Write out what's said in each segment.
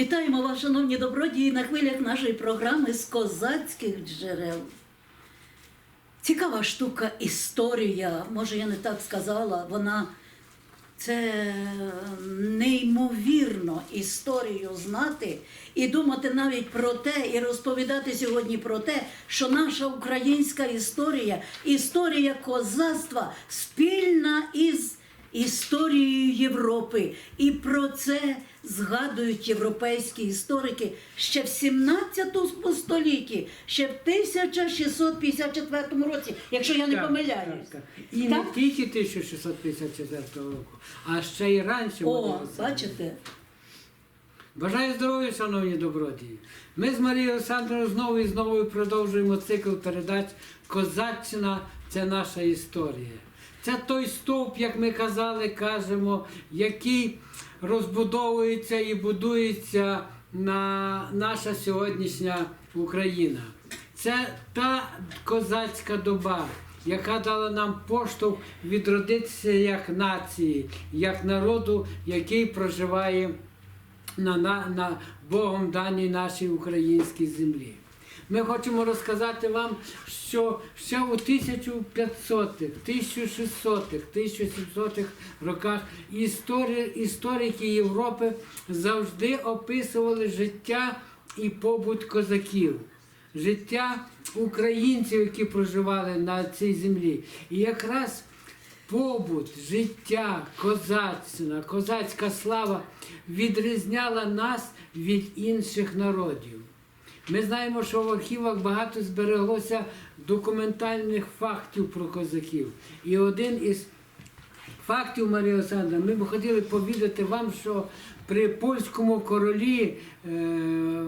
Вітаємо вас, шановні добродії, на хвилях нашої програми з козацьких джерел. Цікава штука історія, може я не так сказала, вона це неймовірно історію знати і думати навіть про те, і розповідати сьогодні про те, що наша українська історія, історія козацтва спільна із історією Європи. І про це згадують європейські історики ще в 17 столітті, ще в 1654 році, якщо я не Так, помиляюсь. так, так. І Так? не тільки 1654 року, а ще й раніше. О, бачите? Бажаю здоров'я, шановні добродії. Ми з Марією Олександрою знову і знову продовжуємо цикл передач Козаччина це наша історія. Це той стовп, як ми казали, кажемо, який розбудовується і будується на наша сьогоднішня Україна. Це та козацька доба, яка дала нам поштовх відродитися як нації, як народу, який проживає на, на, на Богом даній нашій українській землі. Ми хочемо розказати вам, що ще у 1500-х, 1600-х, 1700-х роках історі, історики Європи завжди описували життя і побут козаків, життя українців, які проживали на цій землі. І якраз побут, життя, козацька, козацька слава відрізняла нас від інших народів. Ми знаємо, що в архівах багато збереглося документальних фактів про козаків. І один із фактів, Марія Олександра, ми б хотіли повідати вам, що при польському королі, е,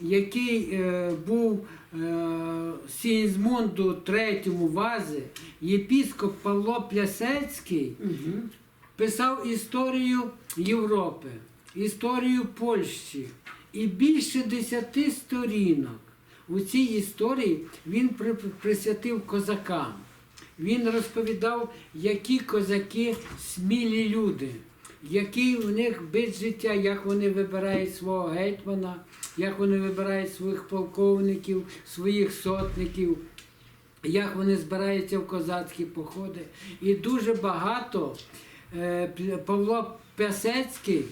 який е, був е, Сігізмунду III вази, єпіскоп Павло Плясецький писав історію Європи, історію Польщі. І більше десяти сторінок у цій історії він присвятив козакам. Він розповідав, які козаки смілі люди, який в них бит життя, як вони вибирають свого гетьмана, як вони вибирають своїх полковників, своїх сотників як вони збираються в козацькі походи. І дуже багато е, Павло Пясецький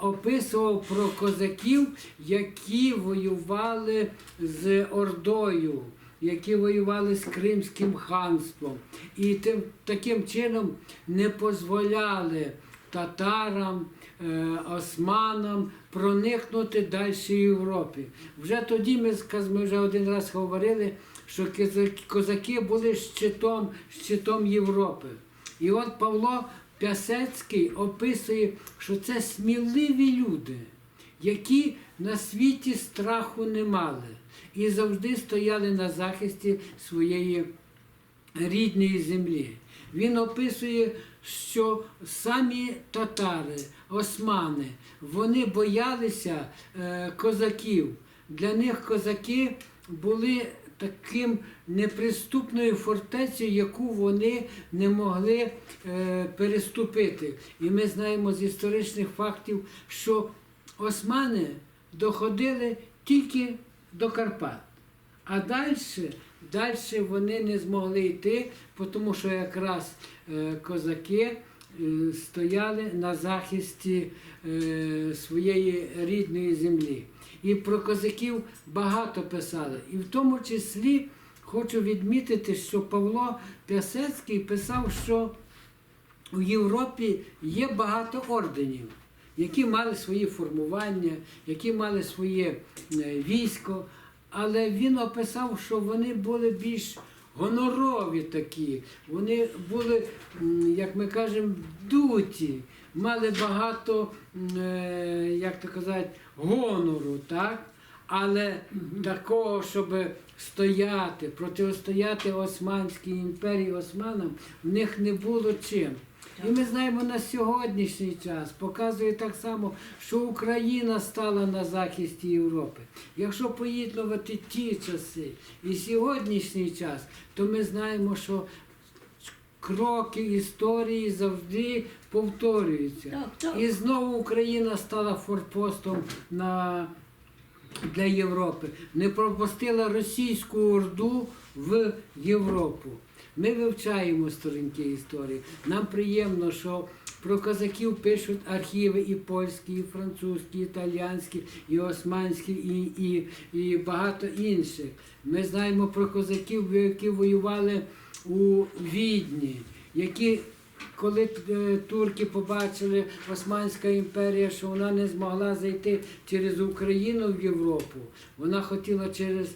описував про козаків, які воювали з Ордою, які воювали з Кримським ханством. І тим, таким чином не дозволяли татарам, е, османам проникнути далі в Європі. Вже тоді ми, ми вже один раз говорили, що козаки були щитом, щитом Європи. І от Павло Пясецький описує, що це сміливі люди, які на світі страху не мали і завжди стояли на захисті своєї рідної землі. Він описує, що самі татари, османи, вони боялися е, козаків. Для них козаки були таким неприступною фортецею, яку вони не могли е, переступити. І ми знаємо з історичних фактів, що османи доходили тільки до Карпат. А далі, далі вони не змогли йти, тому що якраз е, козаки е, стояли на захисті е, своєї рідної землі. І про козаків багато писали. І в тому числі хочу відмітити, що Павло Пясецький писав, що у Європі є багато орденів, які мали свої формування, які мали своє е, військо. Але він описав, що вони були більш гонорові такі, вони були, як ми кажемо, дуті, мали багато, е, як то казати, гонору, так? Але такого, щоб стояти, протистояти Османській імперії Османам, в них не було чим. І ми знаємо на сьогоднішній час, показує так само, що Україна стала на захисті Європи. Якщо поєднувати ті часи і сьогоднішній час, то ми знаємо, що кроки історії завжди повторюються. І знову Україна стала форпостом на, для Європи. Не пропустила російську орду в Європу. Ми вивчаємо сторінки історії. Нам приємно, що про козаків пишуть архіви і польські, і французькі, і італіянські, і османські, і, і, і багато інших. Ми знаємо про козаків, які воювали у Відні, які коли е, турки побачили Османська імперія, що вона не змогла зайти через Україну в Європу, вона хотіла через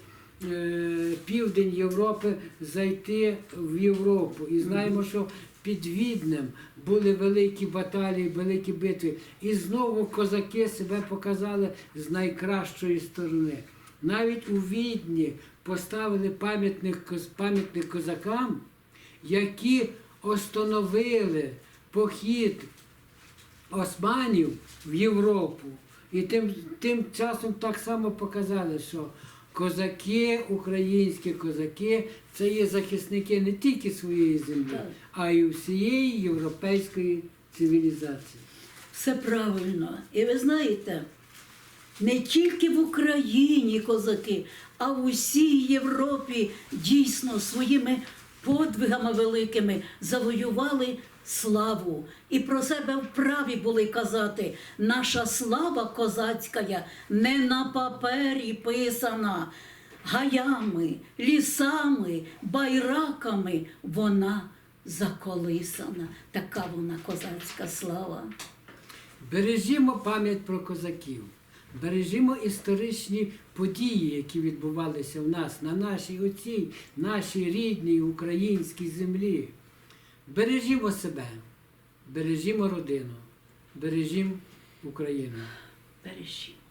е, південь Європи зайти в Європу. І знаємо, що під Віднем були великі баталії, великі битви. І знову козаки себе показали з найкращої сторони. Навіть у Відні поставили пам'ятник, пам'ятник козакам, які остановили похід османів в Європу. І тим, тим часом так само показали, що козаки, українські козаки, це є захисники не тільки своєї землі, а й всієї європейської цивілізації. Все правильно. І ви знаєте, не тільки в Україні козаки, а в усій Європі дійсно своїми подвигами великими завоювали славу. І про себе вправі були казати, наша слава козацька не на папері писана, гаями, лісами, байраками вона заколисана. Така вона козацька слава. Бережімо пам'ять про козаків, бережімо історичні події, які відбувалися в нас на нашій оцій, нашій рідній українській землі. Бережімо себе, бережімо родину, бережімо Україну. Бережіть.